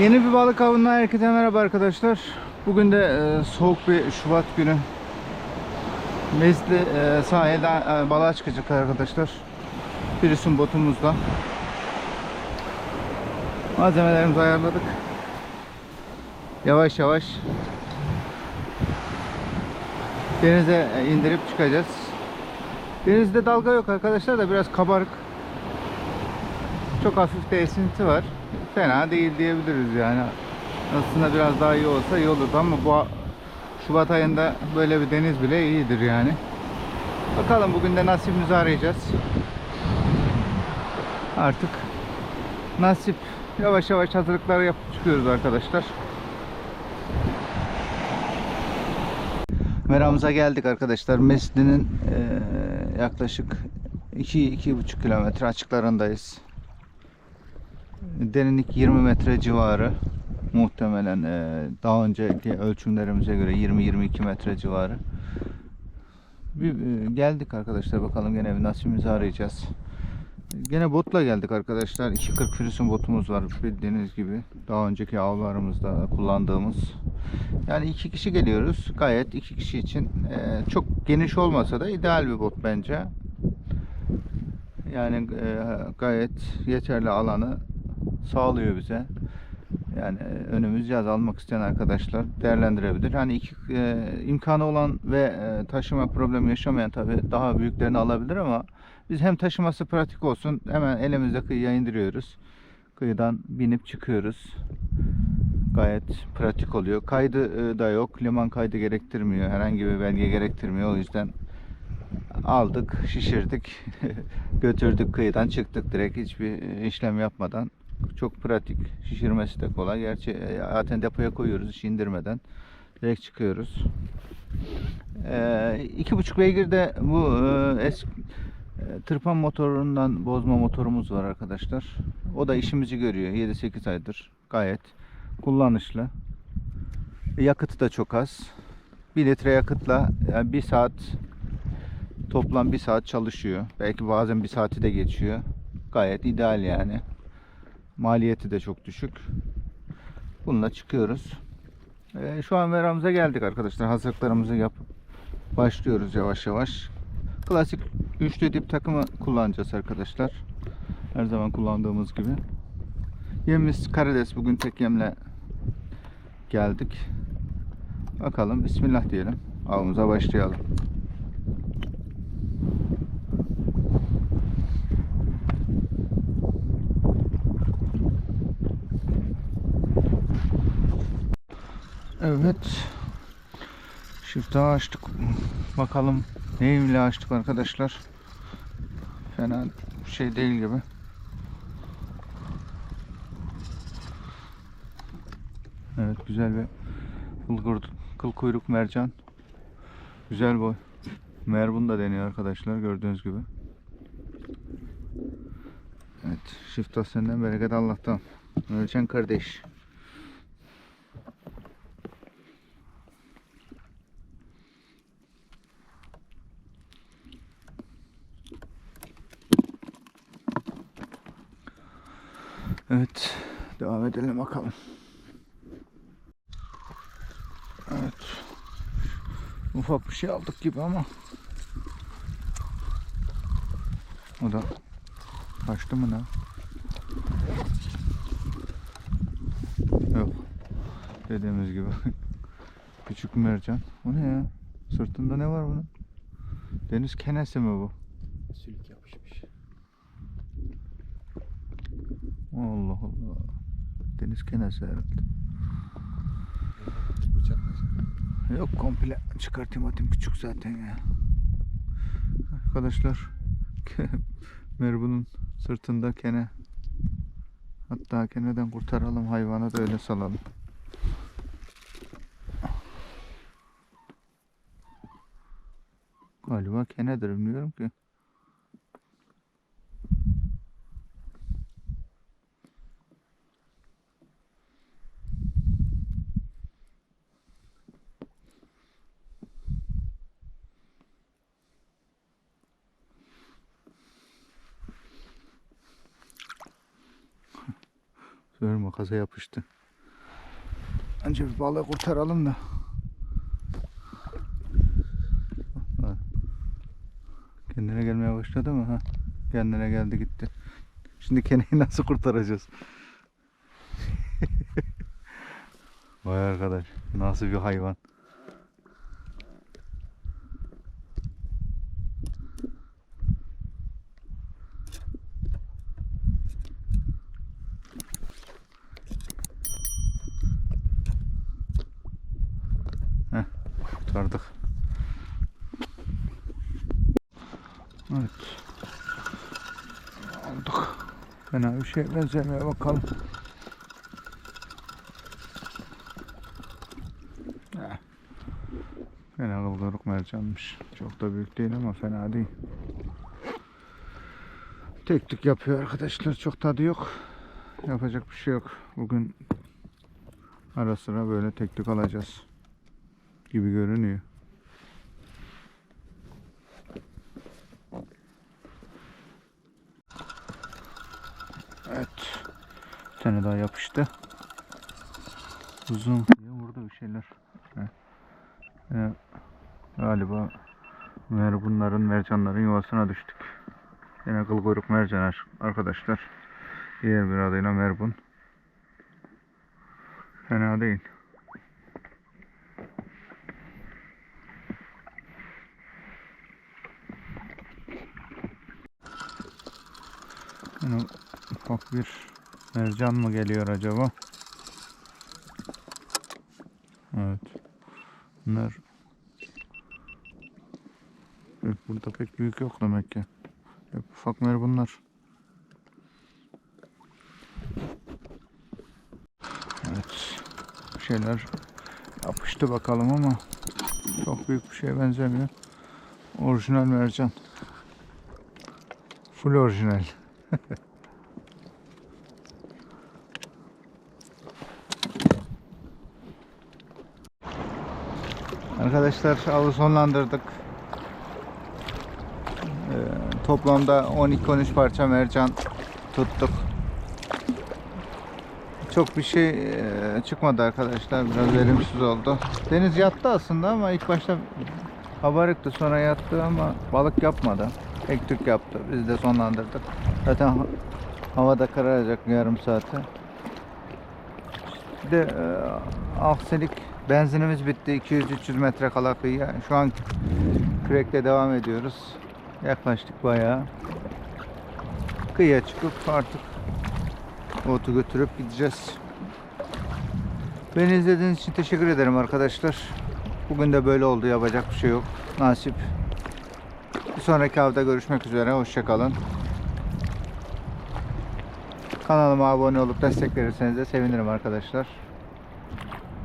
Yeni bir balık avından herkese merhaba arkadaşlar. Bugün de e, soğuk bir Şubat günü. Mezli e, sahilde e, balığa çıkacak arkadaşlar. Birisun botumuzla. Malzemelerimizi ayarladık. Yavaş yavaş denize indirip çıkacağız. Denizde dalga yok arkadaşlar da biraz kabarık. Çok hafif de esinti var. Fena değil diyebiliriz yani. Aslında biraz daha iyi olsa iyi olurdu ama bu Şubat ayında böyle bir deniz bile iyidir yani. Bakalım bugün de nasibimizi arayacağız. Artık nasip yavaş yavaş hazırlıkları yapıp çıkıyoruz arkadaşlar. Meramıza geldik arkadaşlar. Mesli'nin eee, yaklaşık 2-2,5 kilometre açıklarındayız. Derinlik 20 metre civarı. Muhtemelen eee, daha önceki ölçümlerimize göre 20-22 metre civarı. Bir, eee, geldik arkadaşlar bakalım gene bir nasibimizi arayacağız. Gene botla geldik arkadaşlar. 240 Frisun botumuz var bildiğiniz gibi. Daha önceki avlarımızda kullandığımız. Yani iki kişi geliyoruz. Gayet iki kişi için eee, çok geniş olmasa da ideal bir bot bence. Yani eee, gayet yeterli alanı sağlıyor bize. Yani e, önümüz yaz almak isteyen arkadaşlar değerlendirebilir. Hani iki e, imkanı olan ve e, taşıma problemi yaşamayan tabi daha büyüklerini alabilir ama biz hem taşıması pratik olsun hemen elimizde kıyıya indiriyoruz. Kıyıdan binip çıkıyoruz. Gayet pratik oluyor. Kaydı e, da yok. Liman kaydı gerektirmiyor. Herhangi bir belge gerektirmiyor. O yüzden aldık, şişirdik, götürdük kıyıdan çıktık direkt hiçbir e, işlem yapmadan. Çok pratik, şişirmesi de kolay. Gerçi e, zaten depoya koyuyoruz hiç indirmeden. Direkt çıkıyoruz. Ee, iki buçuk beygir de bu e, eski e, tırpan motorundan bozma motorumuz var arkadaşlar. O da işimizi görüyor. 7-8 aydır. Gayet kullanışlı. Yakıtı da çok az. 1 litre yakıtla yani 1 saat toplam 1 saat çalışıyor. Belki bazen 1 saati de geçiyor. Gayet ideal yani. Maliyeti de çok düşük. Bununla çıkıyoruz. Ee, şu an veramıza geldik arkadaşlar. Hazırlıklarımızı yapıp başlıyoruz yavaş yavaş. Klasik üçlü dip takımı kullanacağız arkadaşlar. Her zaman kullandığımız gibi. Yemimiz karides. Bugün tek yemle geldik. Bakalım Bismillah diyelim. Avımıza başlayalım. Evet. Şifte açtık. Bakalım neyimle açtık arkadaşlar. Fena şey değil gibi. Evet güzel bir kurt- kıl kuyruk mercan. Güzel boy. Merbun da deniyor arkadaşlar gördüğünüz gibi. Evet. Şifta senden bereket Allah'tan. Mercan kardeş. Evet. Devam edelim bakalım. Evet. Ufak bir şey aldık gibi ama. O da kaçtı mı ne? Yok. Dediğimiz gibi. Küçük mercan. O ne ya? Sırtında ne var bunun? Deniz kenesi mi bu? Sülük yapışmış. Allah Allah. Deniz kenesi herhalde. Yok komple çıkartayım atayım küçük zaten ya. Arkadaşlar Merbun'un sırtında kene. Hatta keneden kurtaralım hayvanı da öyle salalım. Galiba kenedir bilmiyorum ki. Söyle makasa yapıştı. Önce bir balığı kurtaralım da. Kendine gelmeye başladı mı? Ha? Kendine geldi gitti. Şimdi keneyi nasıl kurtaracağız? Vay arkadaş nasıl bir hayvan. Heh, kurtardık. Evet. Aldık. Fena bir şey benzemiyor bakalım. Heh. Fena kılgırık mercanmış. Çok da büyük değil ama fena değil. Tek yapıyor arkadaşlar. Çok tadı yok. Yapacak bir şey yok. Bugün ara sıra böyle tek alacağız gibi görünüyor. Evet. Bir tane daha yapıştı. Uzun diye vurdu bir şeyler. Ee, galiba mer bunların mercanların yuvasına düştük. Yine kıl kuyruk mercan ar- arkadaşlar. Diğer bir adıyla merbun. Fena değil. Yine ufak bir mercan mı geliyor acaba? Evet. Bunlar Evet, burada pek büyük yok demek ki. Hep ufak mer bunlar. Evet. Bir şeyler yapıştı bakalım ama çok büyük bir şeye benzemiyor. Orijinal mercan. Full orijinal. Arkadaşlar avı sonlandırdık. Ee, toplamda 12-13 parça mercan tuttuk. Çok bir şey e, çıkmadı arkadaşlar. Biraz verimsiz oldu. Deniz yattı aslında ama ilk başta havarıktı sonra yattı ama balık yapmadı. Tek tük yaptı. Biz de sonlandırdık. Zaten ha- havada kararacak yarım saate. Bir de e, aksilik benzinimiz bitti. 200-300 metre kala kıyıya. Şu an kürekle devam ediyoruz. Yaklaştık bayağı. Kıyıya çıkıp artık otu götürüp gideceğiz. Beni izlediğiniz için teşekkür ederim arkadaşlar. Bugün de böyle oldu. Yapacak bir şey yok. Nasip. Bir sonraki hafta görüşmek üzere. Hoşçakalın. Kanalıma abone olup destek verirseniz de sevinirim arkadaşlar.